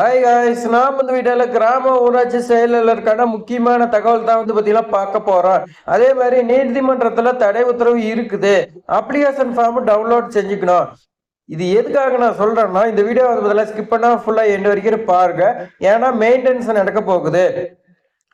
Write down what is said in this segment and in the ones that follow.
Hi guys நாம் வந்து வீட்டில் கிராம ஊராட்சி செயலாளருக்கான முக்கியமான தகவல் தான் வந்து பார்த்தீங்கன்னா பார்க்க போகிறோம் அதே மாதிரி நீதிமன்றத்தில் தடை உத்தரவு இருக்குது. அப்ளிகேஷன் ஃபார்ம் டவுன்லோட் செஞ்சுக்கணும். இது எதுக்காக நான் சொல்கிறேன்னா இந்த வீடியோ வந்து பார்த்தீங்கன்னா ஸ்கிப் பண்ணால் ஃபுல்லாக எண்டு வரைக்கும் பாருங்க. ஏன்னா மெயின்டெனன்ஸ் நடக்க போகுது.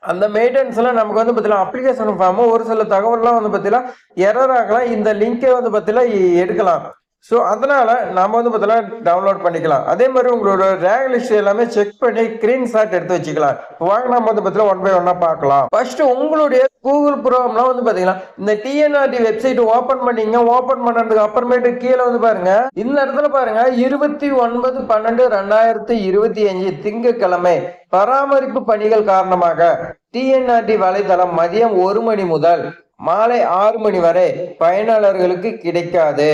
அந்த மெயின்டெனன்ஸ்ல நமக்கு வந்து பார்த்தீங்கன்னா அப்ளிகேஷன் ஃபார்மும் ஒரு சில தகவல்லாம் வந்து பார்த்தீங்கன்னா எரர் ஆகலாம். இந்த லிங்கை வந்து பார்த்தீங்கன்னா எடுக்கலாம். ஸோ அதனால் நாம் வந்து பார்த்தீங்கன்னா டவுன்லோட் பண்ணிக்கலாம். அதே மாதிரி உங்களோட ரேங்க் லிஸ்ட் எல்லாமே செக் பண்ணி ஸ்கிரீன் ஷாட் எடுத்து வச்சுக்கலாம். இப்போ வாங்க நம்ம வந்து பார்த்தீங்கன்னா ஒன் பை ஒன்னாக பார்க்கலாம். ஃபர்ஸ்ட் உங்களுடைய கூகுள் ப்ரோம்லாம் வந்து பார்த்தீங்கன்னா இந்த டிஎன்ஆர்டி வெப்சைட் ஓப்பன் பண்ணீங்க. ஓப்பன் பண்ணதுக்கு அப்புறமேட்டு கீழே வந்து பாருங்க. இந்த இடத்துல பாருங்க இருபத்தி ஒன்பது பன்னெண்டு ரெண்டாயிரத்தி இருபத்தி அஞ்சு திங்கட்கிழமை பராமரிப்பு பணிகள் காரணமாக டிஎன்ஆர்டி வலைதளம் மதியம் ஒரு மணி முதல் மாலை ஆறு மணி வரை பயனாளர்களுக்கு கிடைக்காது.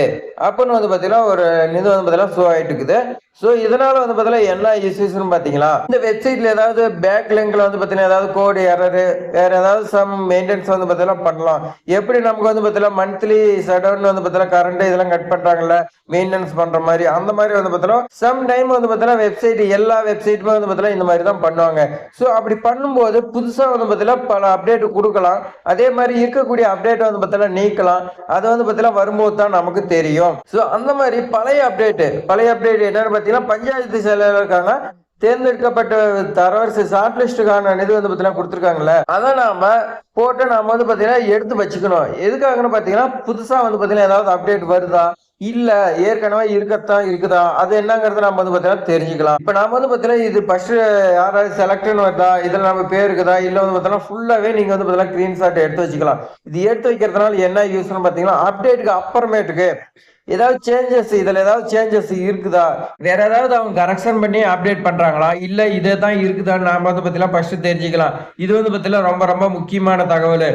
அப்படின்னு வந்து பார்த்தீங்கன்னா ஒரு இது வந்து பார்த்தீங்கன்னா ஷோ ஆகிட்டு இருக்குது. ஸோ இதனால வந்து பார்த்தீங்கன்னா என்ன இஷ்யூஸ்னு பார்த்தீங்களா இந்த வெப்சைட்ல ஏதாவது பேக் லிங்க்ல வந்து பார்த்தீங்கன்னா ஏதாவது கோடு எரரு வேற ஏதாவது சம் மெயின்டெனன்ஸ் வந்து பார்த்தீங்கன்னா பண்ணலாம் எப்படி நமக்கு வந்து பார்த்தீங்கன்னா மந்த்லி ஷடவுன் வந்து பார்த்தீங்கன்னா கரண்ட் இதெல்லாம் கட் பண்றாங்கல்ல மெயின்டெனன்ஸ் பண்ற மாதிரி அந்த மாதிரி வந்து பார்த்தீங்கன்னா சம் டைம் வந்து பார்த்தீங்கன்னா வெப்சைட் எல்லா வெப்சைட்டுமே வந்து பார்த்தீங்கன்னா இந்த மாதிரி தான் பண்ணுவாங்க ஸோ அப்படி பண்ணும்போது புதுசாக வந்து பார்த்தீங்கன்னா பல அப்டேட் கொடுக்கலாம் அதே மாதிரி இருக்கக்கூடிய அப்டேட் வந்து பார்த்தீங்கன்னா நீக்கலாம் அது வந்து பார்த்தீங்கன்னா வரும்போது தான் நமக்கு தெரியும் ஸோ அந்த மாதிரி பழைய அப்டேட் பழைய அப்டேட் என்னென்னு பார்த்தீங்கன்னா பஞ்சாயத்து செயலாளருக்கான தேர்ந்தெடுக்கப்பட்ட தரவரிசை ஷார்ட் லிஸ்டுக்கான இது வந்து பார்த்தீங்கன்னா கொடுத்துருக்காங்கல்ல. அதை நாம போட்டு நாம வந்து பார்த்தீங்கன்னா எடுத்து வச்சுக்கணும். எதுக்காகன்னு பார்த்தீங்கன்னா புதுசாக வந்து பார்த்தீங்கன்னா ஏதாவது அப்டேட் வருதா? இல்ல ஏற்கனவே இருக்கத்தான் இருக்குதா? அது என்னங்கிறத நம்ம வந்து பாத்தீங்கன்னா தெரிஞ்சுக்கலாம். இப்போ நாம வந்து பார்த்தீங்கன்னா இது ஃபர்ஸ்ட் யாராவது செலக்ட்னு வருதா? இதில் நம்ம பேர் இருக்குதா? இல்லை வந்து பாத்தீங்கன்னா ஃபுல்லாகவே நீங்கள் வந்து பார்த்தீங்கன்னா ஸ்க்ரீன்ஷாட் எடுத்து வச்சுக்கலாம். இது எடுத்து வைக்கிறதுனால என்ன யூஸ்னு பார்த்தீங்கன்னா அப்டேட்டுக்கு அப்புறமேட்டுக்கு ஏதாவது சேஞ்சஸ் இதுல ஏதாவது சேஞ்சஸ் இருக்குதா? வேற ஏதாவது அவங்க கரெக்ஷன் பண்ணி அப்டேட் பண்றாங்களா? இல்ல இதே தான் இருக்குதான்னு நாம வந்து பார்த்தீங்கன்னா ஃபர்ஸ்ட் தெரிஞ்சுக்கலாம். இது வந்து பத்தில ரொம்ப ரொம்ப முக்கியமான தகவல்.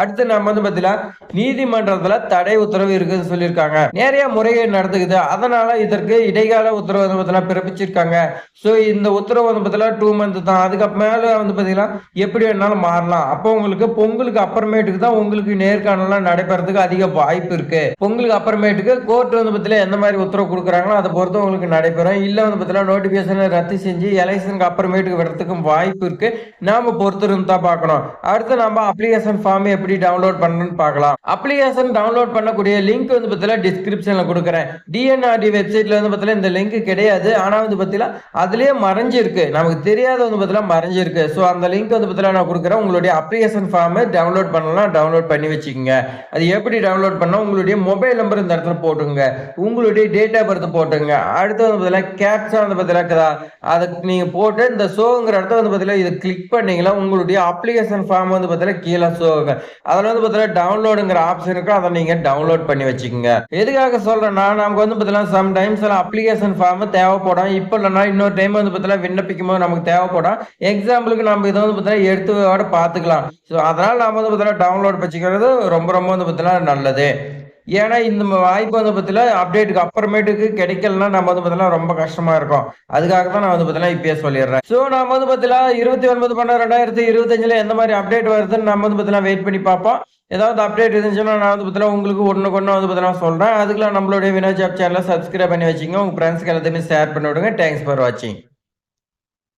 அடுத்து நம்ம வந்து பத்தில நீதிமன்றத்துல தடை உத்தரவு இருக்குன்னு சொல்லியிருக்காங்க. நிறைய முறைகேடு நடந்துக்குது. அதனால இதற்கு இடைக்கால உத்தரவு வந்து பத்தில பிறப்பிச்சிருக்காங்க. ஸோ இந்த உத்தரவு வந்து பத்தில டூ மந்த் தான். அதுக்கப்புறம் மேல வந்து பாத்தீங்கன்னா எப்படி வேணாலும் மாறலாம். அப்போ உங்களுக்கு பொங்கலுக்கு அப்புறமேட்டுக்கு தான் உங்களுக்கு நேர்காணலாம் நடைபெறதுக்கு அதிக வாய்ப்பு இருக்கு. பொங்கலுக்கு அப்புறமேட்டுக்கு கோர்ட் வந்து பத்தில எந்த மாதிரி உத்தரவு கொடுக்குறாங்களோ அதை பொறுத்து உங்களுக்கு நடைபெறும். இல்லை வந்து பத்தில நோட்டிஃபிகேஷனை ரத்து செஞ்சு எலெக்ஷனுக்கு அப்புறமேட்டுக்கு விடுறதுக்கும் வாய்ப்பு இருக்கு. நாம பொறுத்திருந்து தான் பார்க்கணும். அடுத்து நம்ம அப்ளிகேஷன் ஃபார்ம் எப்படி டவுன்லோட் பண்ணணும்னு பார்க்கலாம். அப்ளிகேஷன் டவுன்லோட் பண்ணக்கூடிய லிங்க் வந்து பத்தில டிஸ்கிரிப்ஷனில் கொடுக்குறேன். டிஎன்ஆர்டி வெப்சைட்ல வந்து பார்த்தீங்கன்னா இந்த லிங்க் கிடையாது. ஆனால் வந்து பார்த்தீங்கன்னா அதுலேயே மறைஞ்சிருக்கு. நமக்கு தெரியாத வந்து பத்தில மறைஞ்சிருக்கு. ஸோ அந்த லிங்க் வந்து பார்த்தீங்கன்னா நான் கொடுக்குறேன். உங்களுடைய அப்ளிகேஷன் ஃபார்மை டவுன்லோட் பண்ணலாம் டவுன்லோட் பண்ணி வச்சுக்கோங்க. அது எப்படி டவுன்லோட் பண்ணால் உங்களுடைய மொபைல் நம்பர் இந்த இடத்துல போட்டு போட்டுங்க உங்களுடைய டேட் ஆஃப் பர்த் போட்டுங்க அடுத்து வந்து பார்த்தீங்கன்னா கேப்ஷன் வந்து பார்த்தீங்கன்னா அதுக்கு நீங்கள் போட்டு இந்த ஷோங்கிற இடத்த வந்து பார்த்தீங்கன்னா இதை கிளிக் பண்ணீங்கன்னா உங்களுடைய அப்ளிகேஷன் ஃபார்ம் வந்து பார்த்தீங்கன்னா கீழே ஷோங்க அதில் வந்து பார்த்தீங்கன்னா டவுன்லோடுங்கிற ஆப்ஷன் இருக்கும் அதை நீங்கள் டவுன்லோட் பண்ணி வச்சுக்கோங்க. எதுக்காக சொல்கிறேன்னா நமக்கு வந்து பார்த்தீங்கன்னா சம் டைம்ஸ் எல்லாம் அப்ளிகேஷன் ஃபார்ம் தேவைப்படும். இப்போ இல்லைன்னா இன்னொரு டைம் வந்து பார்த்தீங்கன்னா விண்ணப்பிக்கும் போது நமக்கு தேவைப்படும். எக்ஸாம்பிளுக்கு நம்ம இதை வந்து பார்த்தீங்கன்னா எடுத்து பார்த்துக்கலாம் ஸோ அதனால் நம்ம வந்து பார்த்தீங்கன்னா டவுன்லோட் வச்சுக்கிறது ரொம்ப ரொம்ப வந்து பார்த்தீங்கன்னா நல்லது. ஏன்னா இந்த வாய்ப்பு வந்து பார்த்தீங்கன்னா அப்டேட்டுக்கு அப்புறமேட்டுக்கு கிடைக்கலன்னா நம்ம வந்து பார்த்தீங்கன்னா ரொம்ப கஷ்டமா இருக்கும். அதுக்காக தான் நான் வந்து பார்த்தீங்கன்னா இப்பயே சொல்லிடுறேன். ஸோ நம்ம வந்து பார்த்தீங்கன்னா இருபத்தி ஒன்பது பன்னெண்டு ரெண்டாயிரத்தி இருபத்தஞ்சில் எந்த மாதிரி அப்டேட் வருதுன்னு நம்ம வந்து பார்த்தீங்கன்னா வெயிட் பண்ணி பார்ப்போம். ஏதாவது அப்டேட் இருந்துச்சுன்னா நான் வந்து பார்த்தீங்கன்னா உங்களுக்கு ஒன்று கொண்டு வந்து பார்த்தீங்கன்னா சொல்கிறேன் அதுக்கெல்லாம் நம்மளுடைய வினோஜ் ஆப் சேனலை சப்ஸ்கிரைப் பண்ணி வச்சுங்க உங்கள் ஃப்ரெண்ட்ஸ்க்கு எல்லாத்தையுமே ஷேர் பண்ணி விடுங்க. தேங்க்ஸ் ஃபார் வாட்சிங்